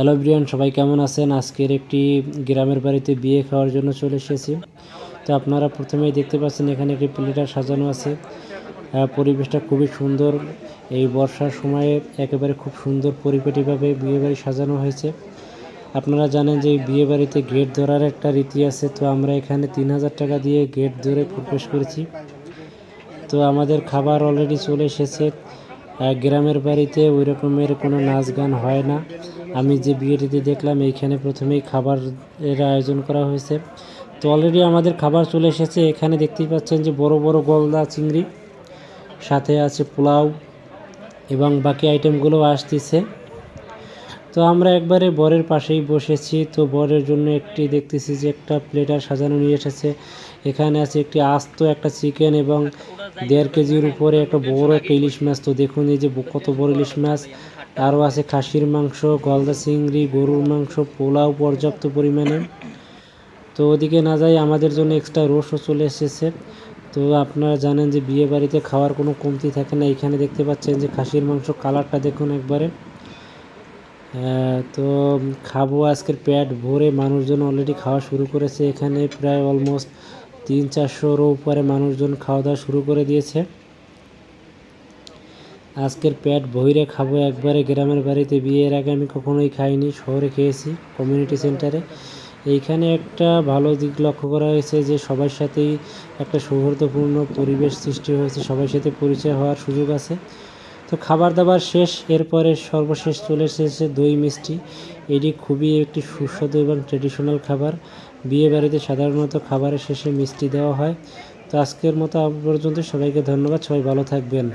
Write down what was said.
Hello Brian সবাই কেমন আছেন? আজকের একটি গ্রামের বাড়িতে বিয়ে খাওয়ার জন্য চলে এসেছি। তো আপনারা প্রথমেই দেখতে পাচ্ছেন এখানে একটি প্লেটার সাজানো আছে। পরিবেশটা খুবই সুন্দর। এই বর্ষার সময়ে একেবারে খুব সুন্দর পরিপাটিভাবে বিয়ে বাড়ি সাজানো হয়েছে। আপনারা জানেন যে বিয়ে বাড়িতে গেট ধরার একটা রীতি আছে। তো আমরা এখানে তিন হাজার টাকা দিয়ে গেট ধরে প্রবেশ করেছি। তো আমাদের খাবার অলরেডি চলে এসেছে। গ্রামের বাড়িতে ওই রকমের কোনো নাচ গান হয় না। আমি যে বিয়েটিতে দেখলাম, এইখানে প্রথমেই খাবারের আয়োজন করা হয়েছে। তো অলরেডি আমাদের খাবার চলে এসেছে। এখানে দেখতেই পাচ্ছেন যে বড় বড় গলদা চিংড়ি, সাথে আছে পোলাও এবং বাকি আইটেমগুলো আসতেছে। তো আমরা একবারে বরের পাশেই বসেছি। তো বরের জন্য একটি দেখতেছি যে একটা প্লেটার সাজানো নিয়ে এসেছে। এখানে আছে একটি আস্ত একটা চিকেন এবং দেড় কেজির উপরে একটা বড় একটা ইলিশ মাছ। তো দেখুন এই যে কত বড় ইলিশ মাছ। আরও আছে খাসির মাংস, গলদা চিংড়ি, গরুর মাংস, পোলাও পর্যাপ্ত পরিমাণে। তো ওদিকে না যাই আমাদের জন্য এক্সট্রা রোস্টও চলে এসেছে। তো আপনারা জানেন যে বিয়ে বাড়িতে খাওয়ার কোনো কমতি থাকে না। এখানে দেখতে পাচ্ছেন যে খাসির মাংস কালারটা দেখুন একবারে। তো খাব আজকের পেট ভরে। মানুষজন অলরেডি খাওয়া শুরু করেছে এখানে। প্রায় অলমোস্ট তিন চারশোরও উপরে মানুষজন খাওয়া দাওয়া শুরু করে দিয়েছে। আজকের পেট ভইরে খাব। একবারে গ্রামের বাড়িতে বিয়ের আগে আমি কখনোই খাইনি, শহরে খেয়েছি কমিউনিটি সেন্টারে এইখানে একটা ভালো দিক লক্ষ্য করা হয়েছে যে সবার সাথেই একটা সৌহার্দ্যপূর্ণ পরিবেশ সৃষ্টি হয়েছে, সবার সাথে পরিচয় হওয়ার সুযোগ আছে। তো খাবার দাবার শেষ, এরপরে সর্বশেষ চলে এসেছে দই মিষ্টি। এটি খুবই একটি সুস্বাদু এবং ট্রেডিশনাল খাবার। বিয়ে বাড়িতে সাধারণত খাবারের শেষে মিষ্টি দেওয়া হয়। তো আজকের মতো পর্যন্ত সবাইকে ধন্যবাদ। সবাই ভালো থাকবেন।